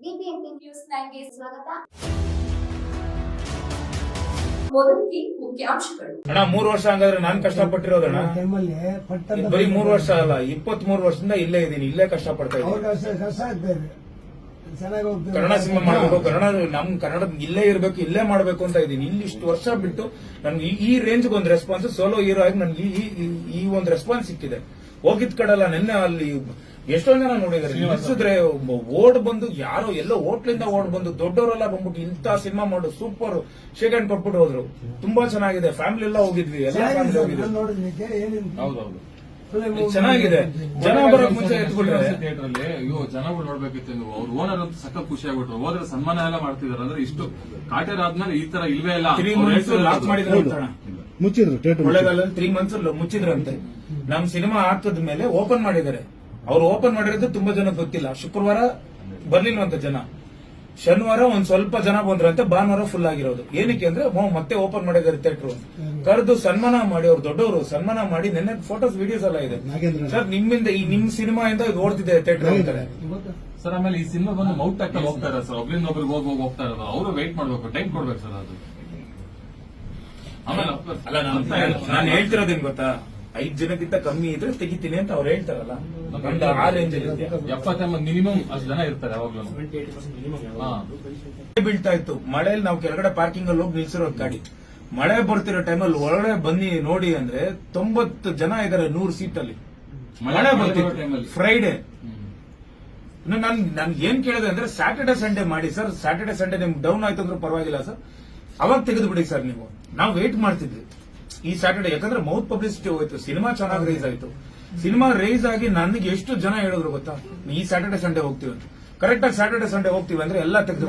BBMP news ನೈನ್ಗೆ ಸ್ವಾಗತ. ಮೊದಲಿಗೆ ಮುಖ್ಯಾಂಶಗಳು ಅಣ್ಣ ಮೂರ್ ವರ್ಷ ಹಂಗಾದ್ರೆ ನಾನ್ ಕಷ್ಟಪಟ್ಟಿರೋದಣ್ಣ ಬರೀ ಮೂರ್ ವರ್ಷ ಅಲ್ಲ ಇಪ್ಪತ್ ಮೂರು ವರ್ಷದಿಂದ ಇಲ್ಲೇ ಇದೀನಿ ಇಲ್ಲೇ ಕಷ್ಟಪಡ್ತಾ ಇದ್ದೀನಿ. ಕನ್ನಡ ಸಿನಿಮಾ ಮಾಡಬೇಕು ಕನ್ನಡ ನಮ್ ಕನ್ನಡ ಇಲ್ಲೇ ಇರ್ಬೇಕು ಇಲ್ಲೇ ಮಾಡ್ಬೇಕು ಅಂತ ಇದೀನಿ ಇಲ್ಲಿ ಇಷ್ಟು ವರ್ಷ ಬಿಟ್ಟು ನನ್ಗೆ ಈ- ರೇಂಜ್ ಒಂದು ರೆಸ್ಪಾನ್ಸ್ ಸೋಲೋ ಹೀರೋ ಆಗಿ ನನ್ಗೆ ಈ- ಈ- ಈ- ಈ ಒಂದು ರೆಸ್ಪಾನ್ಸ್ ಸಿಕ್ಕಿದೆ. ಹೋಗಿದ್ ಕಡಲ್ಲ ನಿನ್ನೆ ಅಲ್ಲಿ ಎಷ್ಟೊಂದ್ ಜನ ನೋಡಿದಾರೆ? ನಿಲ್ಸಿದ್ರೆ ಓಡ್ ಬಂದು ಯಾರೋ ಎಲ್ಲೋ ಹೋಟ್ಲಿಂದ ಓಡ್ ಬಂದು ದೊಡ್ಡವರೆಲ್ಲ ಬಂದ್ಬಿಟ್ಟು ಇಂತ ಸಿನಿಮಾ ಮಾಡು ಸೂಪರ್ ಶೇಕ್ ಹ್ಯಾಂಡ್ ಕೊಟ್ಬಿಟ್ಟು ಹೋದ್ರು. ತುಂಬಾ ಚೆನ್ನಾಗಿದೆ. ಫ್ಯಾಮಿಲಿ ಎಲ್ಲ ಹೋಗಿದ್ವಿ ಎಲ್ಲ ಚೆನ್ನಾಗಿದೆ ಫ್ಯಾಮಿಲಿ ಹೋಗಿದ್ವಿ. ಚೆನ್ನಾಗಿದೆ. ಜನ ಬರೋಕ್ ಮುಂಚೆ ಎತ್ಬಿಟ್ರೆ. ಥಿಯೇಟರ್ ಅಲ್ಲಿ ಅಯ್ಯೋ ಜನಗಳು ನೋಡ್ಬೇಕಿತ್ತು ನೀವು ಅವ್ರ ಓನರ್ ಅಂತ ಸಕ್ಕ ಖುಷಿ ಆಗ್ಬಿಟ್ರು. ಹೋದ್ರೆ ಸನ್ಮಾನ ಎಲ್ಲ ಮಾಡ್ತಿದಾರೆ. ಅಂದ್ರೆ ಇಷ್ಟು ಕಾಟೇರ್ ಆದ್ಮೇಲೆ ಈ ತರ ಇಲ್ವೇ ಇಲ್ಲ. ಲಾಕ್ ಮಾಡಿದ್ರು ಮುಚ್ಚಿದ್ರು ತ್ರೀ ಮಂತ್ಸ್ ಮುಚ್ಚಿದ್ರಂತೆ. ನಮ್ ಸಿನಿಮಾ ಆಗ್ತದ ಮೇಲೆ ಓಪನ್ ಮಾಡಿದ್ದಾರೆ. ಅವ್ರು ಓಪನ್ ಮಾಡಿರೋದು ತುಂಬಾ ಜನ ಗೊತ್ತಿಲ್ಲ. ಶುಕ್ರವಾರ ಬರ್ಲಿಲ್ವಂತ ಜನ. ಶನಿವಾರ ಒಂದ್ ಸ್ವಲ್ಪ ಜನ ಬಂದ್ರಂತೆ ಭಾನುವಾರ ಫುಲ್ ಆಗಿರೋದು. ಏನಕ್ಕೆ ಅಂದ್ರೆ ಮತ್ತೆ ಓಪನ್ ಮಾಡಿದ್ದಾರೆ ಥಿಯೇಟರ್ ಕರೆದು ಸನ್ಮಾನ ಮಾಡಿ ಅವ್ರು ದೊಡ್ಡವರು ಸನ್ಮಾನ ಮಾಡಿ ನೆನ್ನೆ ಫೋಟೋಸ್ ವಿಡಿಯೋಸ್ ಎಲ್ಲ ಇದೆ. ಸರ್ ನಿಮ್ಮಿಂದ ಈ ನಿಮ್ ಸಿನಿಮಾ ಇಂದ ಇದು ಓಡ್ತಿದೆ ಥಿಯೇಟರ್ ಅಂತಾರೆ. ಸರ್ ಆಮೇಲೆ ಈ ಸಿನಿಮಾ ಬಂದು ಮೌಟ್ ಹಾಕಿ ಹೋಗ್ತಾರೆ ಸರ್. ಒಬ್ರಿಂದ ಒಬ್ರಿಗೆ ಹೋಗಿ ಹೋಗಿ ಹೋಗ್ತಾ ಇರೋದು. ಅವರು ವೇಟ್ ಮಾಡ್ಬೇಕು ಟೈಮ್ ಕೊಡ್ಬೇಕು ಸರ್ ಅದು. ಆಮೇಲೆ. ನಾನು ಹೇಳ್ತಿರೋದೇನ್ ಗೊತ್ತಾ? ಐದ್ ಜನಕ್ಕಿಂತ ಕಮ್ಮಿ ಇದ್ರೆ ತೆಗಿತೀನಿ ಅಂತ ಅವ್ರು ಹೇಳ್ತಾರಲ್ಲ. ಆ ರೇಂಜ್ ಎಪ್ಪತ್ತೆಂಬ ಮಿನಿಮಮ್ ಅಷ್ಟು ಜನ ಇರ್ತಾರೆ ಯಾವಾಗ್ಲೂ. ಬೀಳ್ತಾ ಇತ್ತು. ಮಳೆಯಲ್ಲಿ ನಾವು ಕೆಳಗಡೆ ಪಾರ್ಕಿಂಗ್ ಅಲ್ಲಿ ಹೋಗಿ ನಿಲ್ಸಿರೋದು ಗಾಡಿ. ಮಳೆ ಬರ್ತಿರೋ ಟೈಮಲ್ಲಿ ಒಳಗಡೆ ಬನ್ನಿ ನೋಡಿ ಅಂದ್ರೆ ತೊಂಬತ್ತು ಜನ ಇದಾರೆ ನೂರು ಸೀಟ್ ಅಲ್ಲಿ. ಮಳೆ ಬರ್ತಿರೋ. ಫ್ರೈಡೆ ನನ್ ನಾನು ನನ್ ಏನ್ ಕೇಳಿದೆ ಅಂದ್ರೆ ಸ್ಯಾಟರ್ಡೆ ಸಂಡೇ ಮಾಡಿ ಸರ್ ಸ್ಯಾಟರ್ಡೆ ಸಂಡೇ ನಿಮ್ಗೆ ಡೌನ್ ಆಯ್ತು ಅಂದ್ರೆ ಪರವಾಗಿಲ್ಲ ಸರ್ ಅವಾಗ ತೆಗೆದು ಬಿಡಿ ಸರ್ ನೀವು. ನಾವು ವೇಟ್ ಮಾಡ್ತಿದ್ವಿ. ಈ ಸ್ಯಾಟರ್ಡೆ ಯಾಕಂದ್ರೆ ಮೌತ್ ಪಬ್ಲಿಸಿಟಿ ಹೋಯ್ತು ಸಿನಿಮಾ ಚೆನ್ನಾಗಿ ರೈಸ್ ಆಯ್ತು. ಸಿನಿಮಾ ರೈಸ್ ಆಗಿ ನನಗೆ ಎಷ್ಟು ಜನ ಹೇಳಿದ್ರು ಗೊತ್ತಾ? ಈ ಸ್ಯಾಟರ್ಡೆ ಸಂಡೇ ಹೋಗ್ತೀವಿ ಅಂತ. ಕರೆಕ್ಟ್ ಆಗಿ ಸ್ಯಾಟರ್ಡೆ ಸಂಡೇ ಹೋಗ್ತೀವಿ ಅಂದ್ರೆ ಎಲ್ಲ ತೆಗೆದು